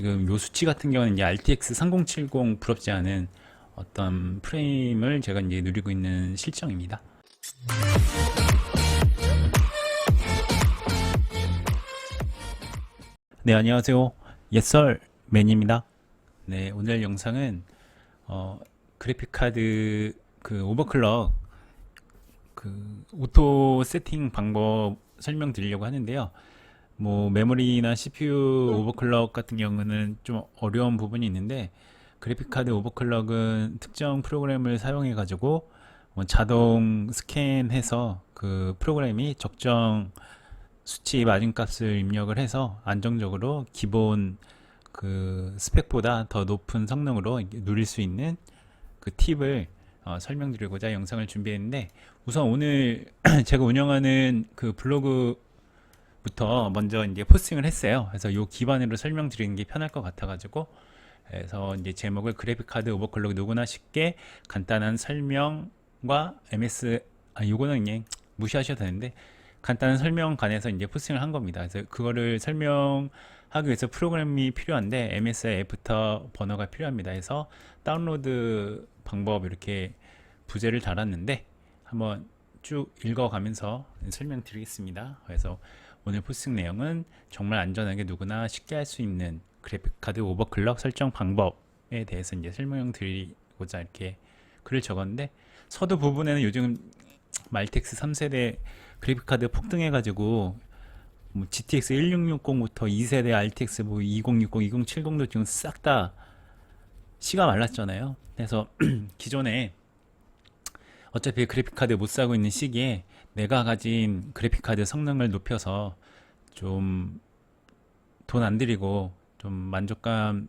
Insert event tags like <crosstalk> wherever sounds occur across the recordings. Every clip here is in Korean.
지금 요 수치 같은 경우는 이제 RTX 3070 부럽지 않은 어떤 프레임을 제가 이제 누리고 있는 실정입니다. 네, 안녕하세요. 옛설 맨입니다. 네, 오늘 영상은 어, 그래픽 카드 그 오버클럭 그 오토 세팅 방법 설명드리려고 하는데요. 뭐 메모리나 CPU 오버클럭 같은 경우는 좀 어려운 부분이 있는데 그래픽 카드 오버클럭은 특정 프로그램을 사용해 가지고 뭐 자동 스캔해서 그 프로그램이 적정 수치 마진값을 입력을 해서 안정적으로 기본 그 스펙보다 더 높은 성능으로 누릴 수 있는 그 팁을 어, 설명드리고자 영상을 준비했는데 우선 오늘 <clears throat> 제가 운영하는 그 블로그 부터 먼저 이제 포스팅을 했어요. 그래서 요 기반으로 설명드리는 게 편할 것 같아가지고 그래서 이제 제목을 그래픽 카드 오버클럭 누구나 쉽게 간단한 설명과 MS 아 요거는 그냥 무시하셔도 되는데 간단한 설명관에서 이제 포스팅을 한 겁니다. 그래서 그거를 설명하기 위해서 프로그램이 필요한데 MSI 애프터 번호가 필요합니다. 그래서 다운로드 방법 이렇게 부제를 달았는데 한번 쭉 읽어가면서 설명드리겠습니다. 그래서 오늘 포스팅 내용은 정말 안전하게 누구나 쉽게 할 수 있는 그래픽 카드 오버클럭 설정 방법에 대해서 이제 설명 드리고자 이렇게 글을 적었는데 서두 부분에는 요즘 말텍스 3세대 그래픽카드 폭등해가지고 뭐 GTX 1660부터 2세대 RTX 뭐 2060, 2070도 지금 싹 다 시가 말랐잖아요. 그래서 <clears throat> 기존에 어차피 그래픽카드 못 사고 있는 시기에 내가 가진 그래픽카드 성능을 높여서 좀 돈 안 들이고 좀 만족감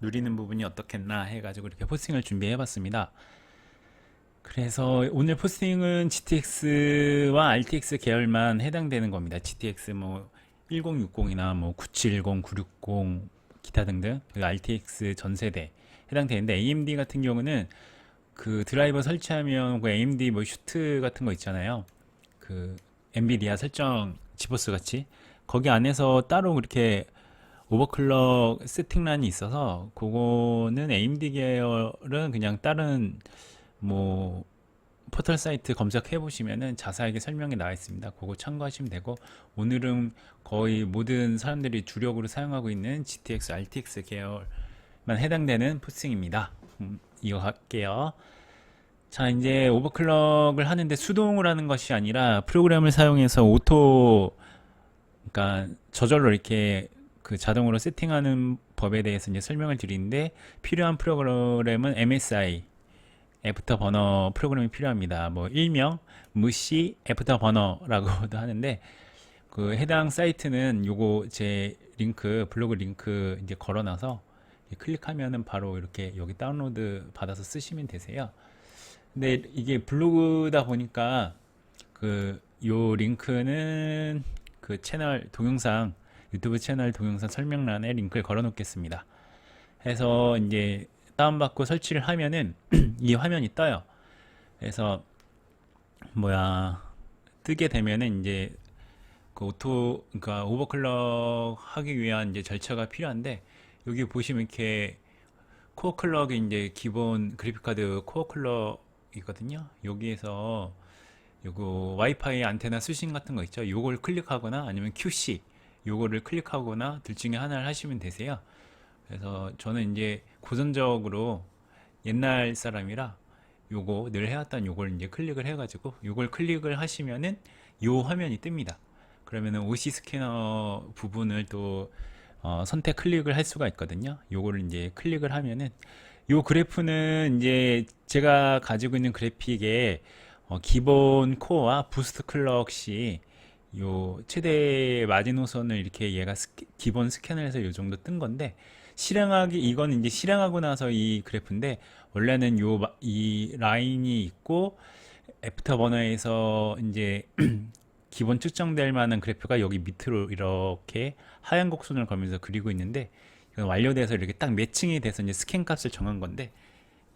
누리는 부분이 어떻겠나 해가지고 이렇게 포스팅을 준비해봤습니다. 그래서 오늘 포스팅은 GTX와 RTX 계열만 해당되는 겁니다. GTX 뭐 1060이나 뭐 9710, 960 기타 등등 그 RTX 전 세대 해당되는데 AMD 같은 경우는 그 드라이버 설치하면 그 AMD 뭐 슈트 같은 거 있잖아요. 그 엔비디아 설정 지보스 같이 거기 안에서 따로 그렇게 오버클럭 세팅란이 있어서 그거는 AMD 계열은 그냥 다른 뭐 포털 사이트 검색해 보시면은 자세하게 설명이 나와 있습니다. 그거 참고하시면 되고 오늘은 거의 모든 사람들이 주력으로 사용하고 있는 GTX, RTX 계열만 해당되는 포스팅입니다. 음, 이거 할게요. 자, 이제 오버클럭을 하는데 수동으로 하는 것이 아니라 프로그램을 사용해서 오토 그러니까 저절로 이렇게 그 자동으로 세팅하는 법에 대해서 이제 설명을 드리는데 필요한 프로그램은 MSI 애프터 버너 프로그램이 필요합니다. 뭐 일명 무시 애프터 버너라고도 하는데 그 해당 사이트는 요거 제 링크 블로그 링크 이제 걸어놔서 클릭하면은 바로 이렇게 여기 다운로드 받아서 쓰시면 되세요. 근데 이게 블로그다 보니까 그 요 링크는 그 채널 동영상 유튜브 채널 동영상 설명란에 링크를 걸어 놓겠습니다. 해서 이제 다운받고 설치를 하면은 <clears throat> 이 화면이 떠요. 그래서 뭐야 뜨게 되면은 이제 그 오토 그러니까 오버클럭 하기 위한 이제 절차가 필요한데 여기 보시면 이렇게 코어 클럭이 이제 기본 그래픽 카드 코어 클럭이거든요. 여기에서 요거 와이파이 안테나 수신 같은 거 있죠. 요걸 클릭하거나 아니면 QC 요거를 클릭하거나 둘 중에 하나를 하시면 되세요. 그래서 저는 이제 고전적으로 옛날 사람이라 요거 늘 해왔던 요걸 이제 클릭을 해가지고 요걸 클릭을 하시면은 요 화면이 뜹니다. 그러면은 OC 스캐너 부분을 또 어, 선택 클릭을 할 수가 있거든요. 요거를 이제 클릭을 하면은 요 그래프는 이제 제가 가지고 있는 그래픽의 어, 기본 코어와 부스트 클럭시 요 최대 마지노선을 이렇게 얘가 스캐- 기본 스캔을 해서 요 정도 뜬 건데 실행하기 이건 이제 실행하고 나서 이 그래프인데 원래는 요 이 라인이 있고 애프터 버너에서 이제 <clears throat> 기본 측정될 만한 그래프가 여기 밑으로 이렇게 하얀 곡선을 걸면서 그리고 있는데 이건 완료돼서 이렇게 딱 매칭이 돼서 이제 스캔 값을 정한 건데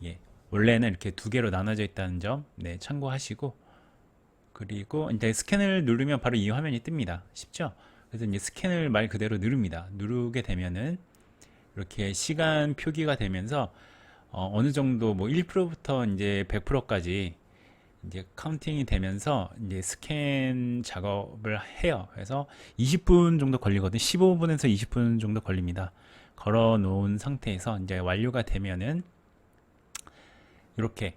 예 원래는 이렇게 두 개로 나눠져 있다는 점 네, 참고하시고 그리고 이제 스캔을 누르면 바로 이 화면이 뜹니다. 쉽죠? 그래서 이제 스캔을 말 그대로 누릅니다. 누르게 되면은 이렇게 시간 표기가 되면서 어, 어느 정도 뭐 1%부터 이제 100%까지 이제 카운팅이 되면서 이제 스캔 작업을 해요. 그래서 20분 정도 걸리거든. 15분에서 20분 정도 걸립니다. 걸어 놓은 상태에서 이제 완료가 되면은 이렇게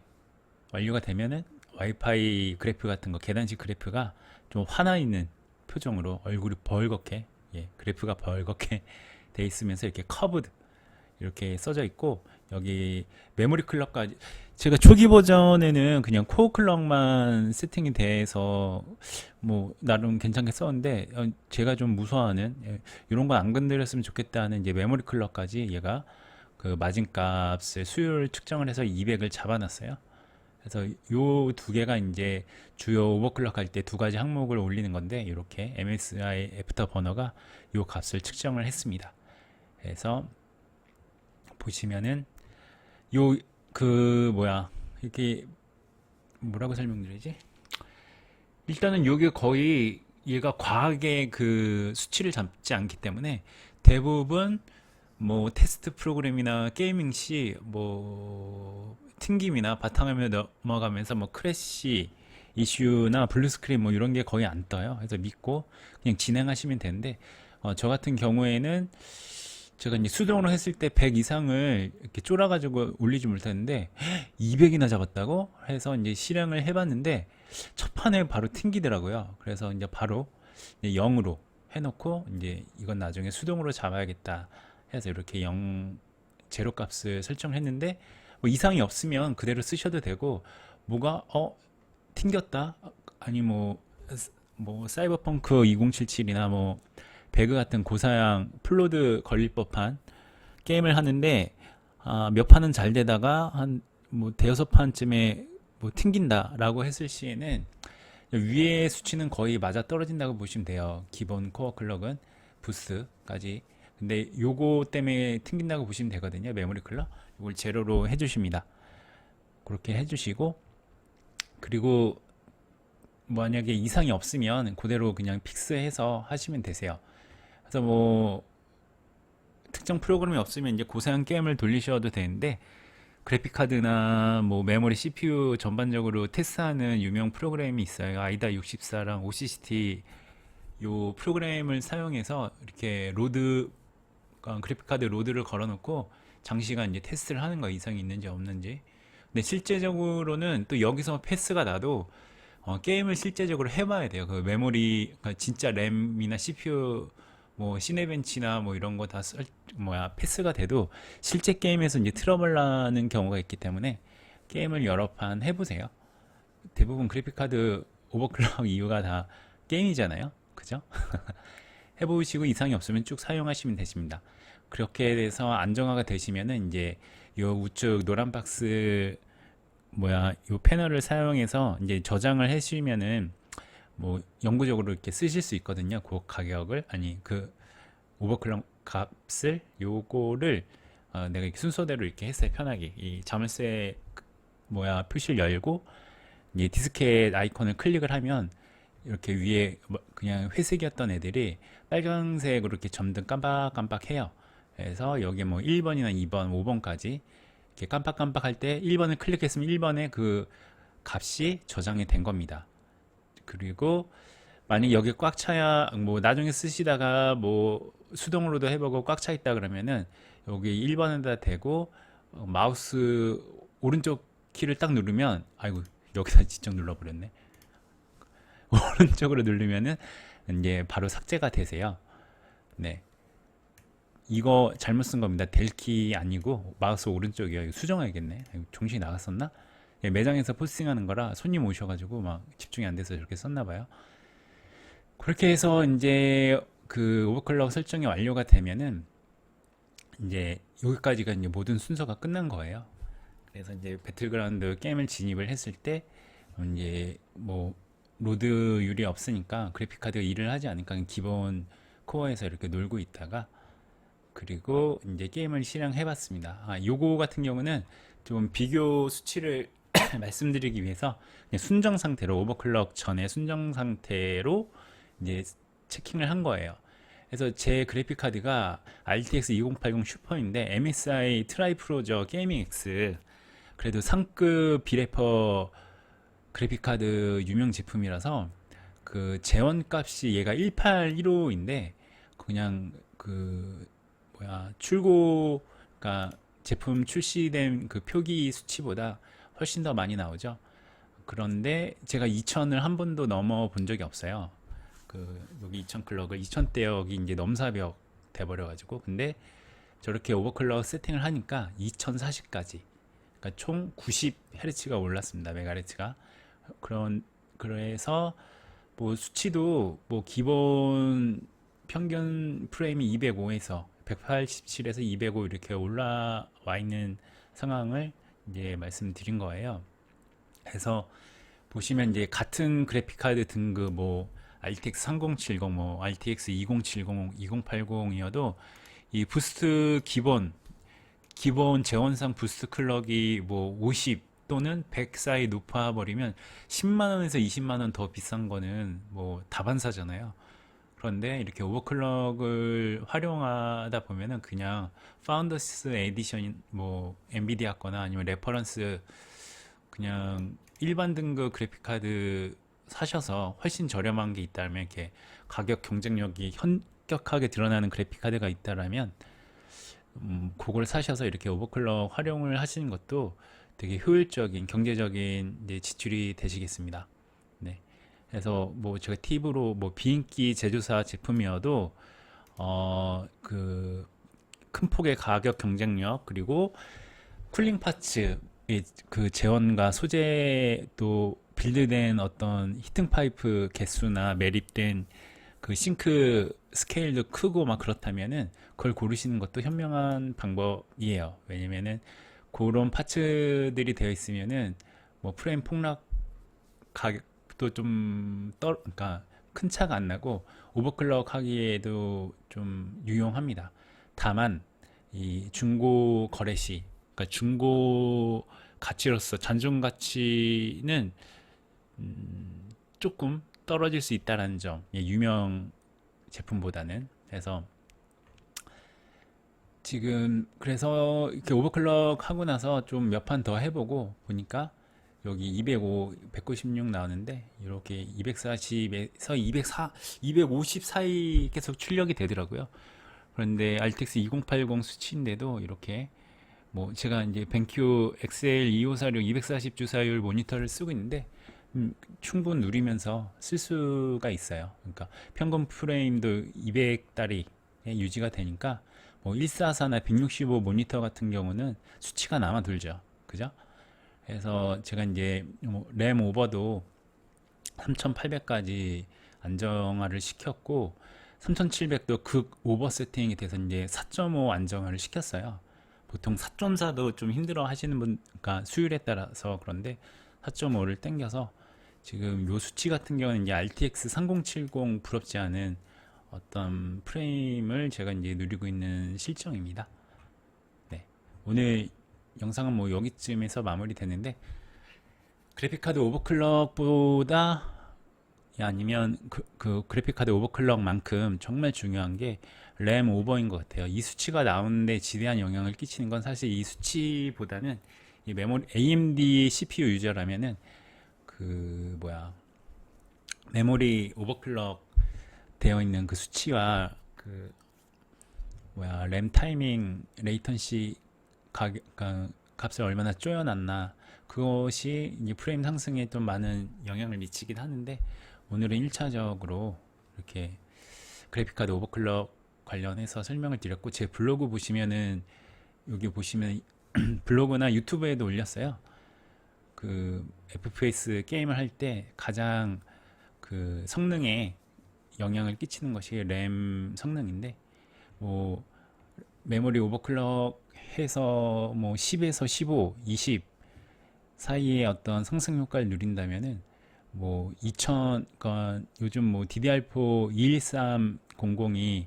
완료가 되면은 와이파이 그래프 같은 거 계단식 그래프가 좀 화나 있는 표정으로 얼굴이 벌겋게 예, 그래프가 벌겋게 <laughs> 돼 있으면서 이렇게 커브드 이렇게 써져 있고 여기 메모리 클럭까지 제가 초기 버전에는 그냥 코어 클럭만 세팅이 돼서 뭐 나름 괜찮게 썼는데 어, 제가 좀 무서워하는 예, 이런 건 안 건드렸으면 좋겠다는 이제 메모리 클럭까지 얘가 그 마진값을 수율 측정을 해서 200을 잡아놨어요. 그래서 요 두 개가 이제 주요 오버클럭 할 때 두 가지 항목을 올리는 건데 이렇게 MSI 애프터 버너가 요 값을 측정을 했습니다. 그래서 보시면은 요 그 뭐야 이렇게 뭐라고 설명드리지? 일단은 요게 거의 얘가 과하게 그 수치를 잡지 않기 때문에 대부분 뭐 테스트 프로그램이나 게이밍 시 뭐 튕김이나 바탕화면 넘어가면서 뭐 크래시 이슈나 블루스크린 뭐 이런 게 거의 안 떠요. 그래서 믿고 그냥 진행하시면 되는데 어, 저 같은 경우에는 제가 이제 수동으로 했을 때 100 이상을 이렇게 쫄아가지고 올리지 못했는데 200이나 잡았다고 해서 이제 실행을 해봤는데 첫 판에 바로 튕기더라고요. 그래서 이제 바로 이제 0으로 해놓고 이제 이건 나중에 수동으로 잡아야겠다 해서 이렇게 0 제로 값을 설정을 했는데 뭐 이상이 없으면 그대로 쓰셔도 되고 뭐가 어 튕겼다 아니 뭐뭐 사이버펑크 2077이나 뭐 배그 같은 고사양 플로드 걸릴 법한 게임을 하는데 아, 몇 판은 잘 되다가 한 뭐 대여섯 판쯤에 뭐 튕긴다라고 했을 시에는 위에 수치는 거의 맞아 떨어진다고 보시면 돼요. 기본 코어 클럭은 부스까지. 근데 요거 때문에 튕긴다고 보시면 되거든요. 메모리 클럭. 이걸 제로로 해주십니다. 그렇게 해주시고 그리고 만약에 이상이 없으면 그대로 그냥 픽스해서 하시면 되세요. 그래서 뭐 특정 프로그램이 없으면 이제 고사양 게임을 돌리셔도 되는데 그래픽 카드나 뭐 메모리 CPU 전반적으로 테스트하는 유명 프로그램이 있어요. 아이다 64랑 OCCT 요 프로그램을 사용해서 이렇게 로드 어, 그래픽 카드 로드를 걸어놓고 장시간 이제 테스트를 하는 거 이상이 있는지 없는지. 근데 실제적으로는 또 여기서 패스가 나도 어, 게임을 실제적으로 해봐야 돼요. 그 메모리, 그러니까 진짜 램이나 CPU, 뭐 시네벤치나 뭐 이런 거 다 뭐야 패스가 돼도 실제 게임에서 이제 트러블 나는 경우가 있기 때문에 게임을 여러 판 해보세요. 대부분 그래픽 카드 오버클럭 <laughs> 이유가 다 게임이잖아요. 그죠? <laughs> 해보시고 이상이 없으면 쭉 사용하시면 되십니다. 그렇게 돼서 안정화가 되시면은 이제 요 우측 노란 박스 뭐야 요 패널을 사용해서 이제 저장을 해주면은 뭐 영구적으로 이렇게 쓰실 수 있거든요. 그 가격을 아니 그 오버클럭 값을 요거를 어, 내가 이렇게 순서대로 이렇게 했어요. 편하게 이 자물쇠 뭐야 표시를 열고 이 디스켓 아이콘을 클릭을 하면 이렇게 위에 뭐 그냥 회색이었던 애들이 빨간색으로 이렇게 점등 깜빡깜빡해요. 그래서 여기 뭐 1번이나 2번, 5번까지 이렇게 깜빡깜빡 할 때 1번을 클릭했으면 1번에 그 값이 저장이 된 겁니다. 그리고 만약 여기 꽉 차야 뭐 나중에 쓰시다가 뭐 수동으로도 해보고 꽉 차 있다 그러면은 여기 1번에다 대고 어, 마우스 오른쪽 키를 딱 누르면 아이고 여기다 직접 눌러버렸네. <laughs> 오른쪽으로 누르면은 이제 바로 삭제가 되세요. 네. 이거 잘못 쓴 겁니다. 델키 아니고 마우스 오른쪽이요. 수정해야겠네. 정신이 나갔었나? 예, 매장에서 포스팅하는 거라 손님 오셔가지고 막 집중이 안 돼서 저렇게 썼나 봐요. 그렇게 해서 이제 그 오버클럭 설정이 완료가 되면은 이제 여기까지가 이제 모든 순서가 끝난 거예요. 그래서 이제 배틀그라운드 게임을 진입을 했을 때 이제 뭐 로드율이 없으니까 그래픽 카드가 일을 하지 않으니까 기본 코어에서 이렇게 놀고 있다가 그리고 이제 게임을 실행해 봤습니다. 아, 요거 같은 경우는 좀 비교 수치를 말씀드리기 위해서 순정 상태로 오버클럭 전에 순정 상태로 이제 체킹을 한 거예요. 그래서 제 그래픽 카드가 RTX 2080 슈퍼인데 MSI 트라이프로저 게이밍 X 그래도 상급 비래퍼 그래픽 카드 유명 제품이라서 그 재원 값이 얘가 1815인데 그냥 그 뭐야 출고 그러니까 제품 출시된 그 표기 수치보다 훨씬 더 많이 나오죠. 그런데 제가 2000을 한 번도 넘어 본 적이 없어요. 그 여기 2000 클럭을 2000대역이 이제 넘사벽 돼버려 가지고 근데 저렇게 오버클럭 세팅을 하니까 2040까지 그러니까 총 90Hz가 올랐습니다. 메가헤르츠가 그런 그래서 뭐 수치도 뭐 기본 평균 프레임이 205에서 187에서 205 이렇게 올라와 있는 상황을 이제 말씀드린 거예요. 그래서 보시면 이제 같은 그래픽 카드 등급 뭐 RTX 3070, 뭐 RTX 2070, 2080이어도 이 부스트 기본 기본 재원상 부스트 클럭이 뭐 50 또는 100 사이 높아 버리면 10만 원에서 20만 원 더 비싼 거는 뭐 다반사잖아요. 그런데 이렇게 오버클럭을 활용하다 보면은 그냥 파운더스 에디션 뭐 엔비디아 거나 아니면 레퍼런스 그냥 일반 등급 그래픽 카드 사셔서 훨씬 저렴한 게 있다면 이렇게 가격 경쟁력이 현격하게 드러나는 그래픽 카드가 있다라면 음, 그걸 사셔서 이렇게 오버클럭 활용을 하시는 것도 되게 효율적인 경제적인 이제 지출이 되시겠습니다. 네. 그래서 뭐 제가 팁으로 뭐 비인기 제조사 제품이어도 어 그 큰 폭의 가격 경쟁력 그리고 쿨링 파츠 그 재원과 소재도 빌드된 어떤 히팅 파이프 개수나 매립된 그 싱크 스케일도 크고 막 그렇다면은 그걸 고르시는 것도 현명한 방법이에요. 왜냐면은 그런 파츠들이 되어 있으면은 뭐 프레임 폭락 가격도 좀 떨, 그러니까 큰 차가 안 나고 오버클럭 하기에도 좀 유용합니다. 다만 이 중고 거래 시, 그러니까 중고 가치로서 잔존 가치는 음, 조금 떨어질 수 있다라는 점, 예, 유명 제품보다는 그래서 지금 그래서 이렇게 오버클럭 하고 나서 좀 몇 판 더 해보고 보니까 여기 205, 196 나오는데 이렇게 240에서 204, 250 사이 계속 출력이 되더라고요. 그런데 RTX 2080 수치인데도 이렇게 뭐 제가 이제 벤큐 XL 2546 240 주사율 모니터를 쓰고 있는데 음, 충분 누리면서 쓸 수가 있어요. 그러니까 평균 프레임도 200달이 유지가 되니까 뭐 144나 165 모니터 같은 경우는 수치가 남아 돌죠. 그죠? 그래서 제가 이제 뭐램 오버도 3800까지 안정화를 시켰고 3700도 극 오버 세팅이 돼서 이제 4.5 안정화를 시켰어요. 보통 4.4도 좀 힘들어 하시는 분, 그러니까 수율에 따라서 그런데 4.5를 땡겨서 지금 요 수치 같은 경우는 이제 RTX 3070 부럽지 않은 어떤 프레임을 제가 이제 누리고 있는 실정입니다. 네. 오늘 영상은 뭐 여기쯤에서 마무리되는데 그래픽카드 오버클럭보다 아니면 그, 그 그래픽카드 오버클럭만큼 정말 중요한 게 램 오버인 것 같아요. 이 수치가 나오는데 지대한 영향을 끼치는 건 사실 이 수치보다는 이 메모리 AMD CPU 유저라면은 그 뭐야 메모리 오버클럭 되어 있는 그 수치와 그 뭐야 램 타이밍 레이턴시 가격 가- 값을 얼마나 쪼여놨나 그것이 이제 프레임 상승에 좀 많은 영향을 미치긴 하는데 오늘은 1차적으로 이렇게 그래픽카드 오버클럭 관련해서 설명을 드렸고 제 블로그 보시면은 여기 보시면 <clears throat> 블로그나 유튜브에도 올렸어요. 그 FPS 게임을 할 때 가장 그 성능에 영향을 끼치는 것이 램 성능인데 뭐 메모리 오버클럭 해서 뭐 10에서 15, 20 사이의 어떤 상승 효과를 누린다면은 뭐 2000, 그러니까 요즘 뭐 DDR4 21300이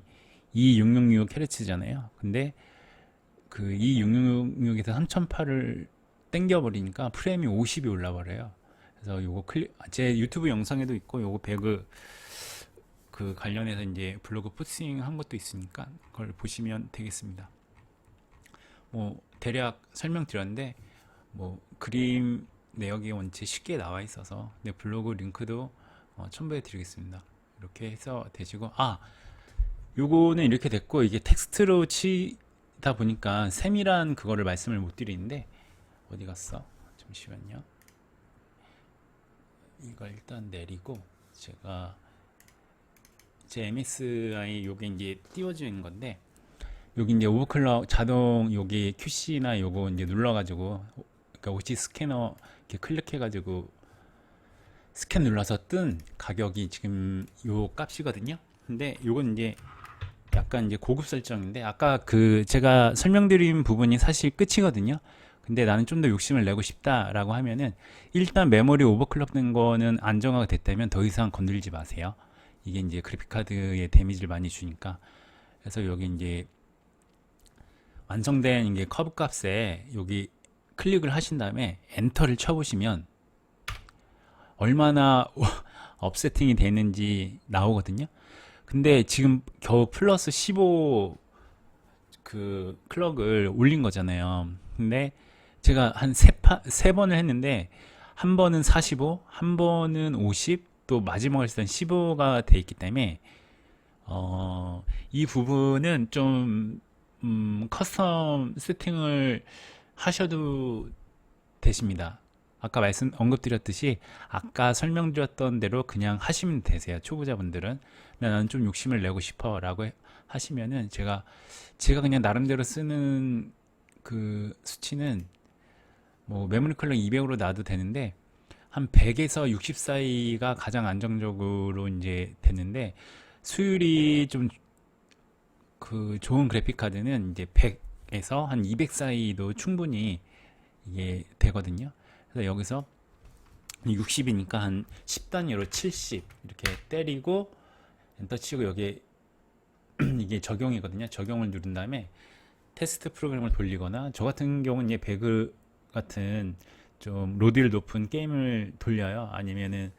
2666Hz잖아요. 근데 그 2666에서 3008을 땡겨버리니까 프레임이 50이 올라버려요. 그래서 요거 클릭, 제 유튜브 영상에도 있고 요거 배그 그 관련해서 이제 블로그 포스팅 한 것도 있으니까 그걸 보시면 되겠습니다. 뭐 대략 설명드렸는데 뭐 그림 내역이 원체 쉽게 나와 있어서 내 블로그 링크도 어, 첨부해 드리겠습니다. 이렇게 해서 되시고 아 요거는 이렇게 됐고 이게 텍스트로 치다 보니까 세밀한 그거를 말씀을 못 드리는데 어디 갔어? 잠시만요. 이걸 일단 내리고 제가 제 MSI 요게 이제 띄워주는 건데 여기 이제 오버클럭 자동 여기 QC나 요거 이제 눌러가지고 그러니까 OC 스캐너 이렇게 클릭해가지고 스캔 눌러서 뜬 가격이 지금 요 값이거든요. 근데 요건 이제 약간 이제 고급 설정인데 아까 그 제가 설명드린 부분이 사실 끝이거든요. 근데 나는 좀 더 욕심을 내고 싶다라고 하면은 일단 메모리 오버클럭 된 거는 안정화가 됐다면 더 이상 건들지 마세요. 이게 이제 그래픽 카드에 데미지를 많이 주니까. 그래서 여기 이제 완성된 이게 커브 값에 여기 클릭을 하신 다음에 엔터를 쳐보시면 얼마나 <laughs> 업세팅이 되는지 나오거든요. 근데 지금 겨우 플러스 15 그 클럭을 올린 거잖아요. 근데 제가 한 세 번을 했는데 한 번은 45, 한 번은 50, 또 했을 땐 15가 돼 있기 때문에 어, 이 부분은 좀 음, 커스텀 세팅을 하셔도 되십니다. 아까 말씀 언급드렸듯이 아까 설명드렸던 대로 그냥 하시면 되세요. 초보자분들은 나는 좀 욕심을 내고 싶어라고 해- 하시면은 제가 제가 그냥 나름대로 쓰는 그 수치는 뭐 메모리 컬러 200으로 놔도 되는데 한 100에서 60 사이가 가장 안정적으로 이제 됐는데 수율이 좀 그 좋은 그래픽 카드는 이제 100에서 한 200 사이도 충분히 이게 되거든요. 그래서 여기서 60이니까 한 10단위로 70 이렇게 때리고 엔터 치고 여기에 <clears throat> 이게 적용이거든요. 적용을 누른 다음에 테스트 프로그램을 돌리거나 저 같은 경우는 이제 배그 같은 좀 로드를 높은 게임을 돌려요. 아니면은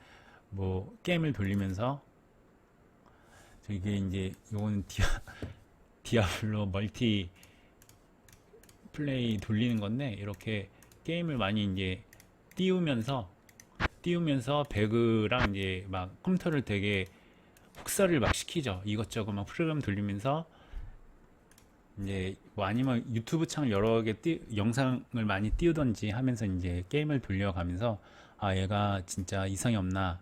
뭐 게임을 돌리면서 저 이게 이제 요거는 디아 <laughs> 디아블로 멀티 플레이 돌리는 건데 이렇게 게임을 많이 이제 띄우면서 띄우면서 배그랑 이제 막 컴퓨터를 되게 혹사를 막 시키죠. 이것저것 막 프로그램 돌리면서 이제 뭐 아니면 유튜브 창을 여러 개 띄, 영상을 많이 띄우던지 하면서 이제 게임을 돌려가면서 아 얘가 진짜 이상이 없나.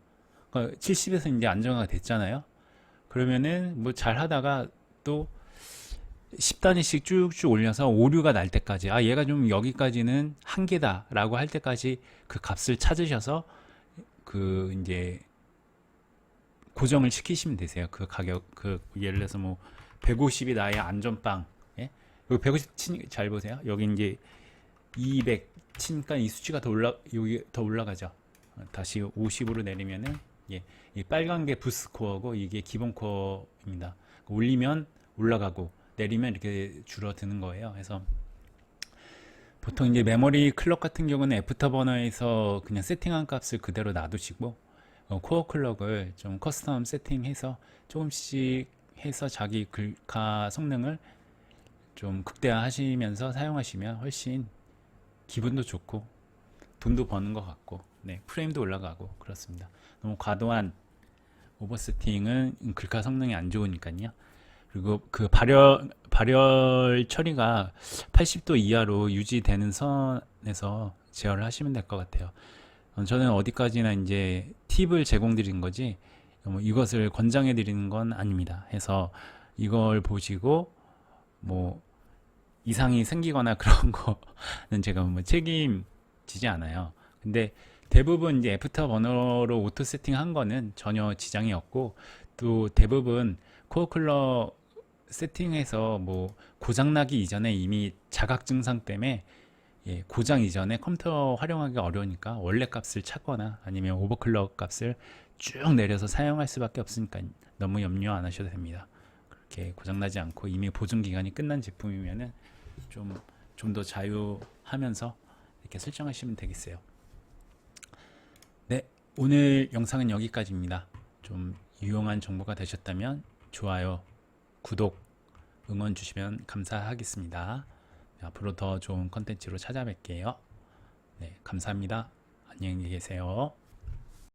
그러니까 70에서 이제 안정화가 됐잖아요. 그러면은 뭐 잘 하다가 또 10단위씩 쭉쭉 올려서 오류가 날 때까지 아 얘가 좀 여기까지는 한계다 라고 할 때까지 그 값을 찾으셔서 그 이제 고정을 시키시면 되세요. 그 가격 그 예를 들어서 뭐 150이 나의 안전빵 예? 여기 150 친, 잘 보세요. 여기 이제 200 치니까 이 수치가 더 올라 여기 더 올라가죠. 어, 다시 50으로 내리면은 예, 이 빨간 게 부스 코어고 이게 기본 코어입니다. 올리면 올라가고 내리면 이렇게 줄어드는 거예요. 그래서 보통 이제 메모리 클럭 같은 경우는 애프터 버너에서 그냥 세팅한 값을 그대로 놔두시고 어, 코어 클럭을 좀 커스텀 세팅해서 조금씩 해서 자기 글카 성능을 좀 극대화하시면서 사용하시면 훨씬 기분도 좋고 돈도 버는 것 같고 네, 프레임도 올라가고 그렇습니다. 너무 과도한 오버 세팅은 글카 성능이 안 좋으니까요. 그리고 그 발열 발열 처리가 80도 이하로 유지되는 선에서 제어를 하시면 될 것 같아요. 어, 저는 어디까지나 이제 팁을 제공드린 거지 뭐 이것을 권장해 드리는 건 아닙니다. 해서 이걸 보시고 뭐 이상이 생기거나 <laughs> 그런 거는 제가 뭐 책임지지 않아요. 근데 대부분 이제 애프터 버너로 오토 세팅한 거는 전혀 지장이 없고 또 대부분 코어 쿨러 세팅해서 뭐 고장 나기 이전에 이미 자각 증상 때문에 예, 고장 이전에 컴퓨터 활용하기 어려우니까 원래 값을 찾거나 아니면 오버클럭 값을 쭉 내려서 사용할 수밖에 없으니까 너무 염려 안 하셔도 됩니다. 그렇게 고장 나지 않고 이미 보증 기간이 끝난 제품이면은 좀 좀 더 자유하면서 이렇게 설정하시면 되겠어요. 네, 오늘 영상은 여기까지입니다. 좀 유용한 정보가 되셨다면 좋아요, 구독, 응원 주시면 감사하겠습니다. 네, 앞으로 더 좋은 컨텐츠로 찾아뵐게요. 네, 감사합니다. 안녕히 계세요.